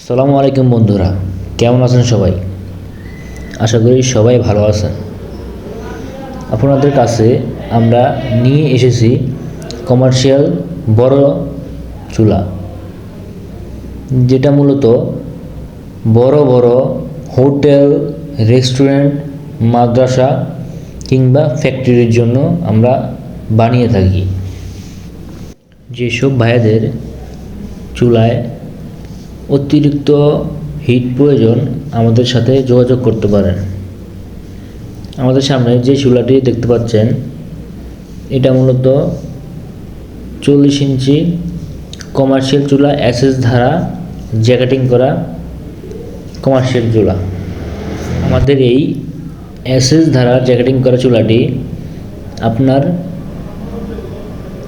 আসসালামু আলাইকুম বন্ধুরা, কেমন আছেন সবাই? আশা করি সবাই ভালো আছেন। আপনাদের কাছে আমরা নিয়ে এসেছি কমার্শিয়াল বড় চুলা, যেটা মূলত বড় বড় হোটেল রেস্টুরেন্ট মাদ্রাসা কিংবা ফ্যাক্টরির জন্য আমরা বানিয়ে থাকি। যেসব ভাইয়াদের চুলায় অতিরিক্ত হিট প্রয়োজন আমাদের সাথে যোগাযোগ করতে পারেন। আমাদের সামনে যে চুলাটি দেখতে পাচ্ছেন, এটা মূলত চল্লিশ ইঞ্চি কমার্শিয়াল চুলা অ্যাসেস ধারা জ্যাকেটিং করা কমার্শিয়াল চুলা। আমাদের এই অ্যাসেস ধারা জ্যাকেটিং করা চুলাটি আপনার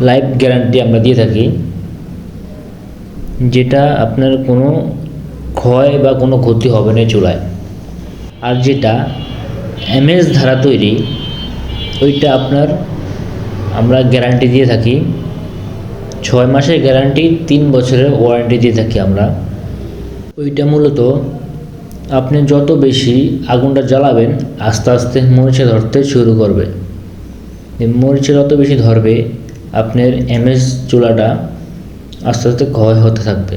লাইফ গ্যারান্টি আমরা দিয়ে থাকি। যেটা আপনার কোনো ক্ষয় বা কোনো ক্ষতি হবে না চুলায়। আর যেটা এমএস ধারা তৈরি, ওইটা আপনার আমরা গ্যারান্টি দিয়ে থাকি। ছয় মাসের গ্যারান্টি তিন বছরের ওয়ারেন্টি দিয়ে থাকি আমরা। ওইটা মূলত আপনি যত বেশি আগুনটা জ্বালাবেন, আস্তে আস্তে মরিচে ধরতে শুরু করবে। মরিচে যত বেশি ধরবে, আপনার এমএস চুলাটা আস্তে আস্তে ক্ষয় হতে থাকবে।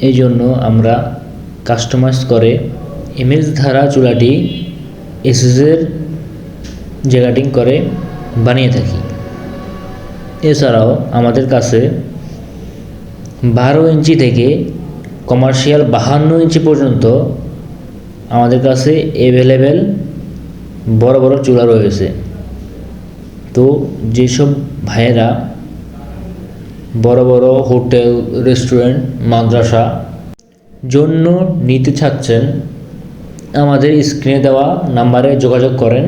এই জন্য আমরা কাস্টমাইজ করে ইমেজ ধারা চুলাটি এসএসের জেগাটিং করে বানিয়ে থাকি। এছাড়াও আমাদের কাছে বারো ইঞ্চি থেকে কমার্শিয়াল বাহান্ন ইঞ্চি পর্যন্ত আমাদের কাছে অ্যাভেলেবেল বড় বড় চুলা রয়েছে। তো যেসব ভাইয়েরা বড় বড় হোটেল রেস্টুরেন্ট মাদ্রাসা জন্য নিতে চাচ্ছেন আমাদের স্ক্রিনে দেওয়া নাম্বারে যোগাযোগ করেন।